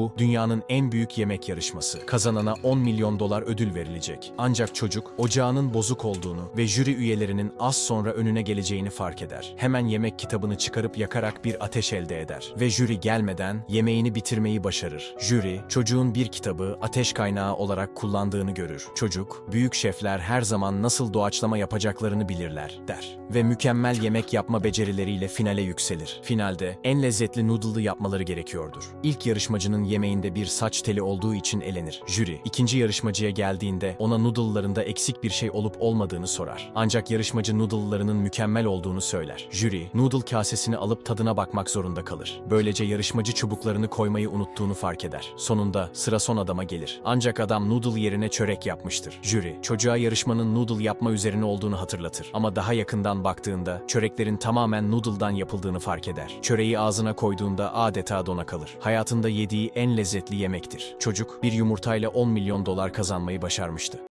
Bu dünyanın en büyük yemek yarışması. Kazanana 10 milyon dolar ödül verilecek. Ancak çocuk ocağının bozuk olduğunu ve jüri üyelerinin az sonra önüne geleceğini fark eder. Hemen yemek kitabını çıkarıp yakarak bir ateş elde eder ve jüri gelmeden yemeğini bitirmeyi başarır. Jüri çocuğun bir kitabı ateş kaynağı olarak kullandığını görür. Çocuk, büyük şefler her zaman nasıl doğaçlama yapacaklarını bilirler der ve mükemmel yemek yapma becerileriyle finale yükselir. Finalde en lezzetli noodle'ı yapmaları gerekiyordur. İlk yarışmacının yemeğinde bir saç teli olduğu için elenir. Jüri, ikinci yarışmacıya geldiğinde ona noodle'larında eksik bir şey olup olmadığını sorar. Ancak yarışmacı noodle'larının mükemmel olduğunu söyler. Jüri, noodle kasesini alıp tadına bakmak zorunda kalır. Böylece yarışmacı çubuklarını koymayı unuttuğunu fark eder. Sonunda sıra son adama gelir. Ancak adam noodle yerine çörek yapmıştır. Jüri, çocuğa yarışmanın noodle yapma üzerine olduğunu hatırlatır. Ama daha yakından baktığında çöreklerin tamamen noodle'dan yapıldığını fark eder. Çöreği ağzına koyduğunda adeta dona kalır. Hayatında yediği en lezzetli yemektir. Çocuk bir yumurtayla 10 milyon dolar kazanmayı başarmıştı.